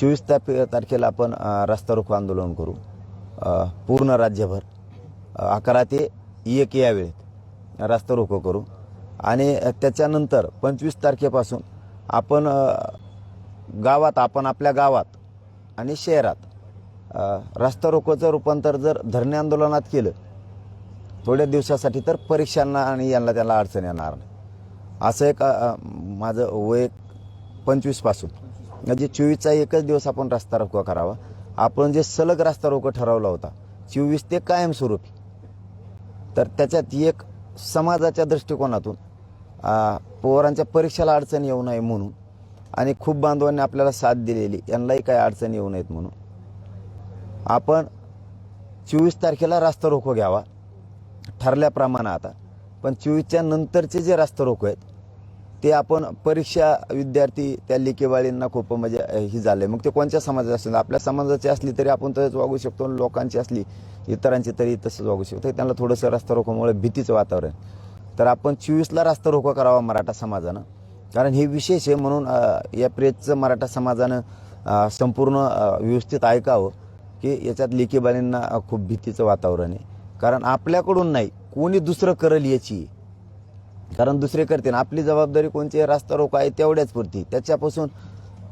चोवीस तारखे तारखेला आपण रस्ता रोको आंदोलन करू. पूर्ण राज्यभर अकरा ते एक या वेळेत रस्ता रोको करू. आणि त्याच्यानंतर पंचवीस तारखेपासून आपण गावात आपण आपल्या गावात आणि शहरात रस्ता रोकोचं रूपांतर जर धरणे आंदोलनात केलं थोड्या दिवसासाठी तर परीक्षांना आणि यांना त्याला अडचण येणार नाही. असं एक माझं वय पंचवीसपासून. म्हणजे चोवीसचा एकच दिवस आपण रस्ता रोको करावा. आपण जे सलग रस्ता रोको ठरवला होता चोवीस ते कायमस्वरूपी. तर त्याच्यात एक समाजाच्या दृष्टिकोनातून पोरांच्या परीक्षेला अडचण येऊ नये म्हणून आणि खूप बांधवांनी आपल्याला साथ दिलेली यांनाही काही अडचण येऊ नयेत म्हणून. आपण चोवीस तारखेला रास्ता रोको घ्यावा ठरल्याप्रमाणे आता. पण चोवीसच्या नंतरचे जे रास्ता रोको आहेत ते आपण परीक्षा विद्यार्थी त्या लेखेवाळींना खूप म्हणजे अ, ही आहे मग ते कोणत्या समाजाचे असतील? आपल्या समाजाची असली तरी आपण तसंच वागू शकतो आणि लोकांची असली इतरांची तरी तसंच वागू शकतो. त्यांना थोडंसं रास्ता रोखोमुळे भीतीचं वातावरण तर आपण चोवीसला रास्ता रोखो करावा मराठा समाजानं. कारण हे विशेष आहे म्हणून या प्रेसचं मराठा समाजानं संपूर्ण व्यवस्थित ऐकावं की याच्यात लेखीबालींना खूप भीतीचं वातावरण आहे. कारण आपल्याकडून नाही कोणी दुसरं करल याची. कारण दुसरे करते ना आपली जबाबदारी कोणती रास्ता रोको आहे तेवढ्याच पुरती. त्याच्यापासून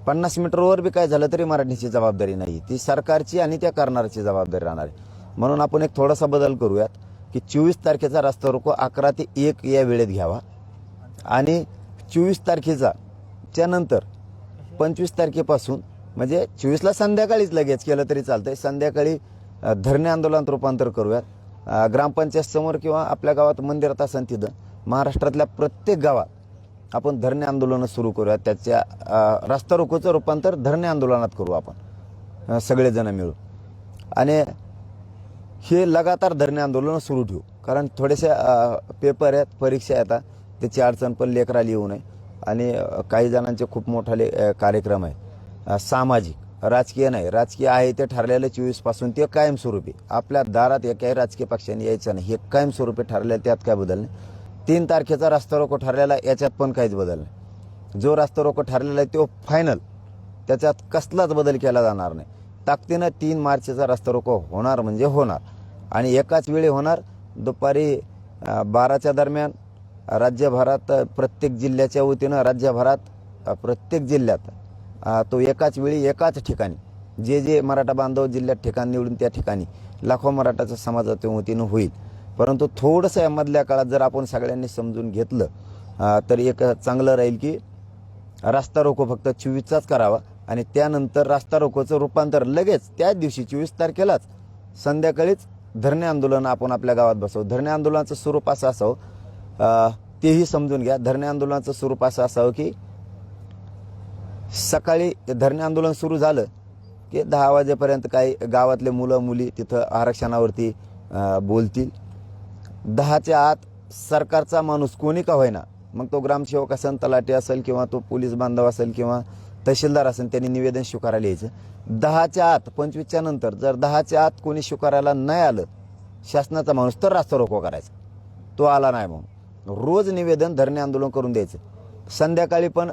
पन्नास मीटरवर बी काय झालं तरी मराठीची जबाबदारी नाही. ती सरकारची आणि त्या करणाऱ्याची जबाबदारी राहणार आहे. म्हणून आपण एक थोडासा बदल करूयात की चोवीस तारखेचा रास्ता रोको अकरा ते एक या वेळेत घ्यावा. आणि चोवीस तारखेचा त्यानंतर पंचवीस तारखेपासून म्हणजे चोवीसला संध्याकाळीच लगेच केलं तरी चालतंय. संध्याकाळी धरणे आंदोलनात रूपांतर करूयात. ग्रामपंचायत समोर किंवा आपल्या गावात मंदिरात असेल तिथं महाराष्ट्रातल्या प्रत्येक गावात आपण धरणे आंदोलनं सुरू करूया त्याच्या अ, रस्ता रोकोचं रूपांतर धरणे आंदोलनात करू आपण सगळेजण मिळून. आणि हे लगातार धरणे आंदोलनं सुरू ठेवू. कारण थोड्याशा पेपर आहेत परीक्षा येतात त्याची अडचण पण लेकराला येऊ नये. आणि काही जणांचे खूप मोठाले कार्यक्रम आहे सामाजिक. राजकीय नाही. राजकीय आहे ते ठरलेलं चोवीसपासून. ते कायमस्वरूपी. आपल्या दारात एकाही राजकीय पक्षाने यायचं नाही. हे कायमस्वरूपी ठरलेलं त्यात काय बदल नाही. तीन तारखेचा रास्ता रोको ठरलेला याच्यात पण काहीच बदल नाही. जो रास्ता रोको ठरलेला आहे तो फायनल त्याच्यात कसलाच बदल केला जाणार नाही. ताकदीनं तीन मार्चचा रस्ता रोको होणार म्हणजे होणार. आणि एकाच वेळी होणार. दुपारी बाराच्या दरम्यान राज्यभरात प्रत्येक जिल्ह्याच्या वतीनं राज्यभरात प्रत्येक जिल्ह्यात तो एकाच वेळी एकाच ठिकाणी. जे जे मराठा बांधव जिल्ह्यात ठिकाण निवडून त्या ठिकाणी लाखो मराठाच्या समाजाच्या वतीनं होईल. परंतु थोडंसं या मधल्या काळात जर आपण सगळ्यांनी समजून घेतलं तर एक चांगलं राहील की रास्ता रोको फक्त चोवीसचाच करावा आणि त्यानंतर रास्ता रोकोचं रूपांतर लगेच त्याच दिवशी चोवीस तारखेलाच संध्याकाळीच धरणे आंदोलन आपण आपल्या गावात बसवू. धरणे आंदोलनाचं स्वरूप असं असावं. तेही समजून घ्या. धरणे आंदोलनाचं स्वरूप असं असावं की सकाळी धरणे आंदोलन सुरू झालं की दहा वाजेपर्यंत काही गावातले मुलं मुली तिथं आरक्षणावरती बोलतील. दहाच्या आत सरकारचा माणूस कोणी का होईना? मग तो ग्रामसेवक असेल तलाटी असेल किंवा तो पोलीस बांधव असेल किंवा तहसीलदार असेल त्यांनी निवेदन स्वीकारायला यायचं दहाच्या आत पंचवीसच्या नंतर जर दहाच्या आत कोणी स्वीकारायला नाही आलं शासनाचा माणूस तर रास्ता रोको करायचा. तो आला नाही म्हणून. रोज निवेदन धरणे आंदोलन करून द्यायचं. संध्याकाळी पण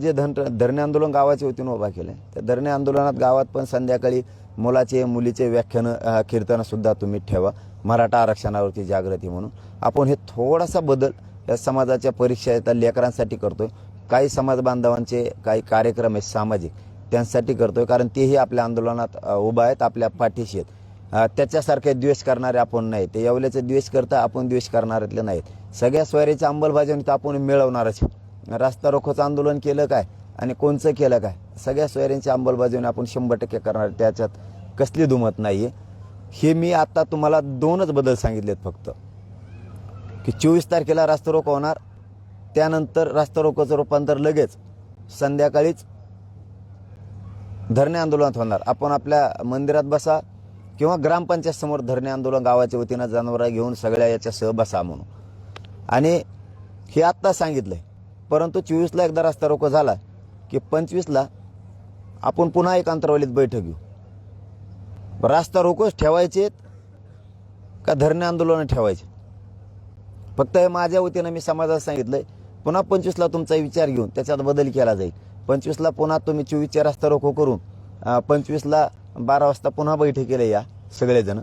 जे धन धरणे आंदोलन गावाच्या वतीनं उभा केलं. त्या धरणे आंदोलनात गावात पण संध्याकाळी मुलाचे मुलीचे व्याख्यानं कीर्तनंसुद्धा तुम्ही ठेवा. मराठा आरक्षणावरती जागृती म्हणून. आपण हे थोडासा बदल या समाजाच्या परीक्षा येतात लेकरांसाठी आहे काही समाज बांधवांचे काही कार्यक्रम आहेत सामाजिक. त्यांसाठी करतोय कारण तेही आपल्या आंदोलनात उभा आहेत आपल्या पाठीशी आहेत. त्याच्यासारखे द्वेष करणारे आपण नाही ते येवल्याचे द्वेष करता आपण द्वेष करणाऱ्यातले नाहीत. सगळ्या स्वारीच्या अंमलबजावणी तर आपण मिळवणारच आहे. रास्ता रोखोचं आंदोलन केलं काय? आणि कोणचं केलं काय? सगळ्या सोयऱ्यांची अंमलबजावणी आपण शंभर टक्के करणार. त्याच्यात कसली दुमत नाही आहे हे मी आत्ता तुम्हाला दोनच बदल सांगितलेत फक्त. की चोवीस तारखेला रास्ता रोको होणार. त्यानंतर रास्ता रोकोचं रूपांतर लगेच संध्याकाळीच धरणे आंदोलनात होणार. आपण आपल्या मंदिरात बसा किंवा ग्रामपंचायत समोर धरणे आंदोलन गावाच्या वतीनं जनावरं घेऊन सगळ्या याच्यासह बसा म्हणून. आणि हे आत्ता सांगितलंय. परंतु चोवीसला एकदा रस्ता रोको झाला की पंचवीसला आपण पुन्हा एक अंतरावलीत बैठक घेऊ. रास्ता रोकोच ठेवायचे का धरणे आंदोलनं ठेवायचे फक्त हे माझ्या वतीनं मी समाजात सांगितलंय पुन्हा पंचवीसला तुमचा विचार घेऊन त्याच्यात बदल केला जाईल. पंचवीसला पुन्हा तुम्ही चोवीसच्या रस्ता रोको करून पंचवीसला बारा वाजता पुन्हा बैठकीला या सगळेजण.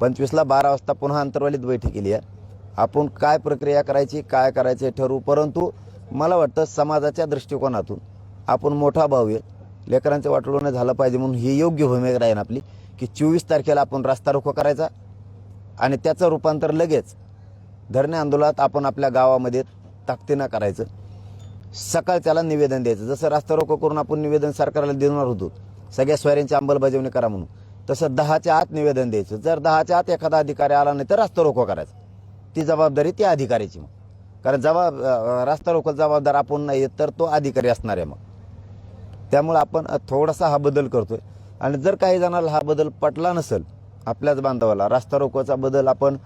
पंचवीसला बारा वाजता पुन्हा अंतरवालीत बैठकीला या. आपण काय प्रक्रिया करायची काय करायचे ठरवू. परंतु मला वाटतं समाजाच्या दृष्टिकोनातून आपण मोठा भाऊ आहे. लेकरांचं वाटलं झालं पाहिजे म्हणून ही योग्य भूमिका राहील आपली की चोवीस तारखेला आपण रस्ता रोखो करायचा आणि त्याचं रूपांतर लगेच धरणे आंदोलनात आपण आपल्या गावामध्ये ताकदीनं करायचं. सकाळ त्याला निवेदन द्यायचं. जसं रास्ता रोको करून आपण निवेदन सरकारला देणार होतो सगळ्या स्वाऱ्यांची अंमलबजावणी करा म्हणून तसं दहाच्या आत निवेदन द्यायचं. जर दहाच्या आत एखादा अधिकारी आला नाही तर रास्ता रोको करायचा. ती जबाबदारी त्या अधिकाऱ्याची मग. कारण जबाब रास्ता रोको जबाबदार आपण नाही तर तो अधिकारी असणार आहे मग. त्यामुळं आपण थोडासा हा बदल करतोय. आणि जर काही जणांना हा बदल पटला नसेल आपल्याच बांधवाला रास्ता रोकोचा बदल आपण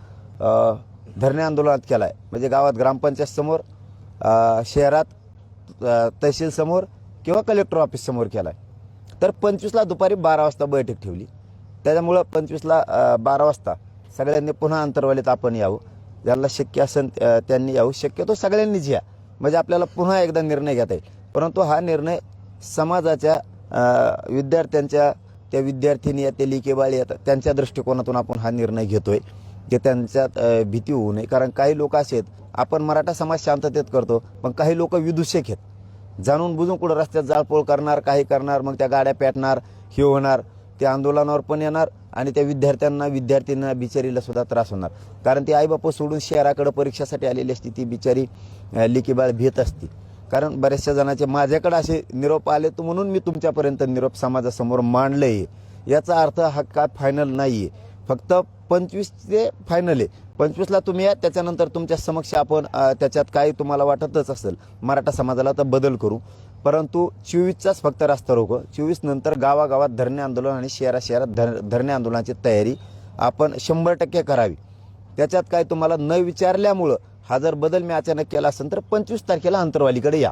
धरणे आंदोलनात केला आहे म्हणजे गावात ग्रामपंचायत समोर शहरात तहसील समोर किंवा कलेक्टर ऑफिस समोर केला आहे तर पंचवीसला दुपारी बारा वाजता बैठक ठेवली. त्याच्यामुळं पंचवीसला बारा वाजता सगळ्यांनी पुन्हा अंतरवालीत आपण यावं. ज्यांना शक्य असेल त्यांनी यावं. शक्यतो सगळ्यांनीच या म्हणजे आपल्याला पुन्हा एकदा निर्णय घेता येईल. परंतु हा निर्णय समाजाच्या विद्यार्थ्यांच्या त्या विद्यार्थिनी या ते लिकेबाळी आहेत त्यांच्या दृष्टिकोनातून आपण हा निर्णय घेतोय की त्यांच्यात भीती होऊ नये. कारण काही लोक असे आहेत आपण मराठा समाज शांततेत करतो पण काही लोक विदूषक आहेत. जाणून बुजून कुठं रस्त्यात जाळपोळ करणार काही करणार मग त्या गाड्या पेटणार हे होणार. त्या आंदोलनावर पण येणार आणि त्या विद्यार्थ्यांना विद्यार्थ्यांना बिचारीला सुद्धा त्रास होणार. कारण ती आईबाप सोडून शहराकडे परीक्षासाठी आलेली असती ती बिचारी अ, लेकीबाळ भीत असती कारण बऱ्याचशा जणांचे माझ्याकडे असे निरोप आले तर म्हणून मी तुमच्यापर्यंत निरोप समाजासमोर मांडलं आहे याचा अर्थ हा काय फायनल नाही आहे फक्त पंचवीस ते फायनल आहे. पंचवीसला तुम्ही या त्याच्यानंतर तुमच्या समक्ष आपण त्याच्यात काही तुम्हाला वाटतच असेल. मराठा समाजाला तर बदल करू. परंतु चोवीसचाच फक्त रास्ता रोको. चोवीस नंतर गावागावात धरणे आंदोलन आणि शहरा शहरात धर धरणे आंदोलनाची तयारी आपण शंभर टक्के करावी. त्याच्यात काय तुम्हाला न विचारल्यामुळं हा जर बदल मी अचानक केला असेल तर पंचवीस तारखेला अंतरवालीकडे या.